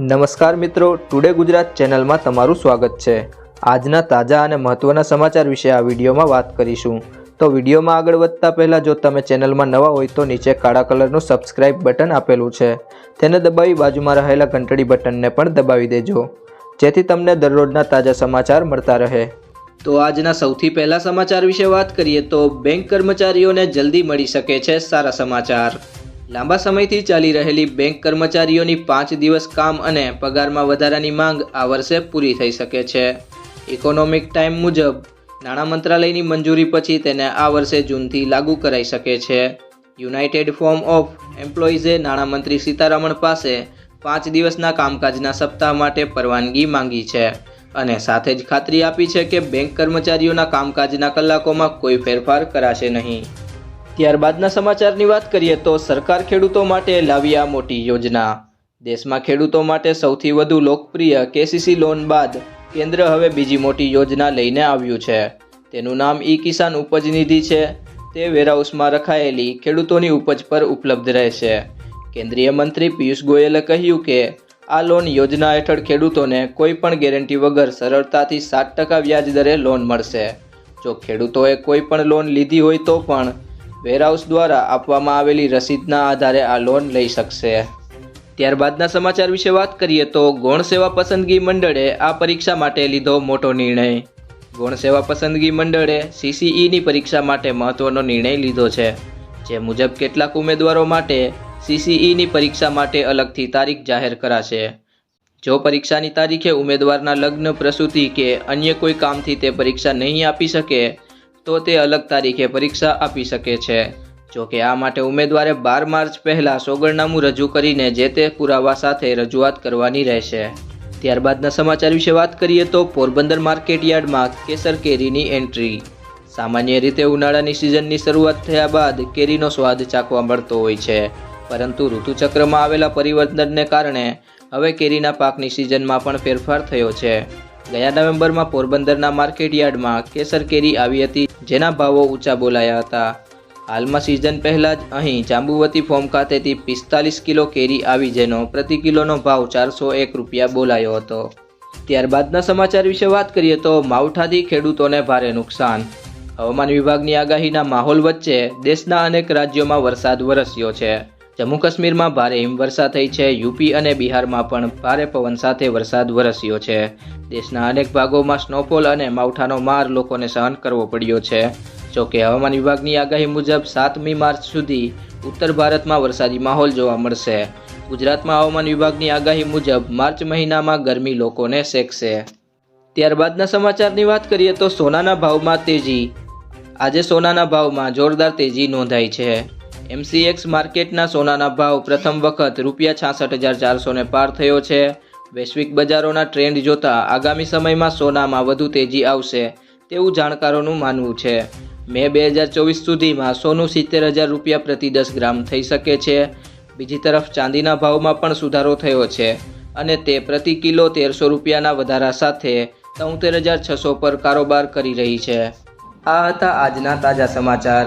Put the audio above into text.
નમસ્કાર મિત્રો ટુડે ગુજરાત ચેનલમાં તમારું સ્વાગત છે. આજના તાજા અને મહત્ત્વના સમાચાર વિશે આ વિડીયોમાં વાત કરીશું. તો વિડીયોમાં આગળ વધતા પહેલાં, જો તમે ચેનલમાં નવા હોય તો નીચે કાળા કલરનું સબસ્ક્રાઇબ બટન આપેલું છે. તેને દબાવી બાજુમાં રહેલા ઘંટડી બટનને પણ દબાવી દેજો. જેથી તમને દરરોજના તાજા સમાચાર મળતા રહે. તો આજના સૌથી પહેલા સમાચાર વિશે વાત કરીએ તો બેંક કર્મચારીઓને જલ્દી મળી શકે છે સારા સમાચાર. લાંબા સમયથી ચાલી રહેલી બેંક કર્મચારીઓની પાંચ દિવસ કામ અને પગારમાં વધારાની માંગ આ વર્ષે પૂરી થઈ શકે છે. ઇકોનોમિક ટાઈમ મુજબ, નાણાં મંત્રાલયની મંજૂરી પછી તેને આ વર્ષે જૂનથી લાગુ કરાઈ શકે છે. યુનાઇટેડ ફોર્મ ઓફ એમ્પ્લોઈઝે નાણામંત્રી સીતારમણ પાસે પાંચ દિવસના કામકાજના સપ્તાહ માટે પરવાનગી માંગી છે અને સાથે જ ખાતરી આપી છે કે બેંક કર્મચારીઓના કામકાજના કલાકોમાં કોઈ ફેરફાર કરાશે નહીં. ત્યારબાદના સમાચારની વાત કરીએ તો સરકાર ખેડૂતો માટે લાવી આ મોટી યોજના. દેશમાં ખેડૂતો માટે સૌથી વધુ લોકપ્રિય કેસીસી લોન બાદ કેન્દ્ર હવે બીજી મોટી યોજના લઈને આવ્યું છે. તેનું નામ ઈ કિસાન ઉપજ નિધિ છે. તે વેરહાઉસમાં રખાયેલી ખેડૂતોની ઉપજ પર ઉપલબ્ધ રહેશે. કેન્દ્રીય મંત્રી પિયુષ ગોયલે કહ્યું કે, આ લોન યોજના હેઠળ ખેડૂતોને કોઈ પણ ગેરંટી વગર સરળતાથી સાત ટકા વ્યાજ દરે લોન મળશે. જો ખેડૂતોએ કોઈ પણ લોન લીધી હોય તો પણ વેરહાઉસ દ્વારા આપવામાં આવેલી રસીદના આધારે આ લોન લઈ શકશે. ત્યારબાદના સમાચાર વિશે વાત કરીએ તો ગૌણ સેવા પસંદગી મંડળે આ પરીક્ષા માટે લીધો મોટો નિર્ણય. ગૌણ સેવા પસંદગી મંડળે સીસીઈની પરીક્ષા માટે મહત્વનો નિર્ણય લીધો છે, જે મુજબ કેટલાક ઉમેદવારો માટે સીસીઈની પરીક્ષા માટે અલગથી તારીખ જાહેર કરાશે. જો પરીક્ષાની તારીખે ઉમેદવારના લગ્ન, પ્રસૂતિ કે અન્ય કોઈ કામથી તે પરીક્ષા નહીં આપી શકે તો તે અલગ તારીખે પરીક્ષા આપી શકે છે. જો કે આ માટે ઉમેદવારે બાર માર્ચ પહેલાં સોગંદનામું રજૂ કરીને જે તે પુરાવા સાથે રજૂઆત કરવાની રહેશે. ત્યારબાદના સમાચાર વિશે વાત કરીએ તો પોરબંદર માર્કેટ યાર્ડમાં કેસર કેરીની એન્ટ્રી. સામાન્ય રીતે ઉનાળાની સિઝનની શરૂઆત થયા બાદ કેરીનો સ્વાદ ચાખવા મળતો હોય છે. પરંતુ ઋતુચક્રમાં આવેલા પરિવર્તનને કારણે હવે કેરીના પાકની સિઝનમાં પણ ફેરફાર થયો છે. ગયા નવેમ્બરમાં પોરબંદરના માર્કેટ યાર્ડમાં કેસર કેરી આવી હતી જેના ભાવો ઊંચા બોલાયા હતા. હાલમાં સિઝન પહેલાં જ અહીં જાંબુવતી ફોર્મ ખાતેથી પિસ્તાલીસ કિલો કેરી આવી, જેનો પ્રતિ કિલોનો ભાવ ચારસો એક રૂપિયા બોલાયો હતો. ત્યારબાદના સમાચાર વિશે વાત કરીએ તો માવઠાથી ખેડૂતોને ભારે નુકસાન. હવામાન વિભાગની આગાહીના માહોલ વચ્ચે દેશના અનેક રાજ્યોમાં વરસાદ વરસ્યો છે. જમ્મુ કાશ્મીરમાં ભારે હિમવર્ષા થઈ છે. યુપી અને બિહારમાં પણ ભારે પવન સાથે વરસાદ વરસ્યો છે. દેશના અનેક ભાગોમાં સ્નોફોલ અને માવઠાનો માર લોકોને સહન કરવો પડ્યો છે. જોકે હવામાન વિભાગની આગાહી મુજબ સાતમી માર્ચ સુધી ઉત્તર ભારતમાં વરસાદી માહોલ જોવા મળશે. ગુજરાતમાં હવામાન વિભાગની આગાહી મુજબ માર્ચ મહિનામાં ગરમી લોકોને શેકશે. ત્યારબાદના સમાચારની વાત કરીએ તો સોનાના ભાવમાં તેજી. આજે સોનાના ભાવમાં જોરદાર તેજી નોંધાઈ છે. એમસીએક્સ માર્કેટના સોનાના ભાવ પ્રથમ વખત રૂપિયા છાસઠ હજાર ચારસોને પાર થયો છે. વૈશ્વિક બજારોના ટ્રેન્ડ જોતા આગામી સમયમાં સોનામાં વધુ તેજી આવશે તેવું જાણકારોનું માનવું છે. મે બે હજાર ચોવીસ સુધીમાં સોનું સિત્તેર હજાર રૂપિયા પ્રતિ દસ ગ્રામ થઈ શકે છે. બીજી તરફ ચાંદીના ભાવમાં પણ સુધારો થયો છે અને તે પ્રતિ કિલો તેરસો રૂપિયાના વધારા સાથે તોતેર હજાર છસો પર કારોબાર કરી રહી છે. આ હતા આજના તાજા સમાચાર.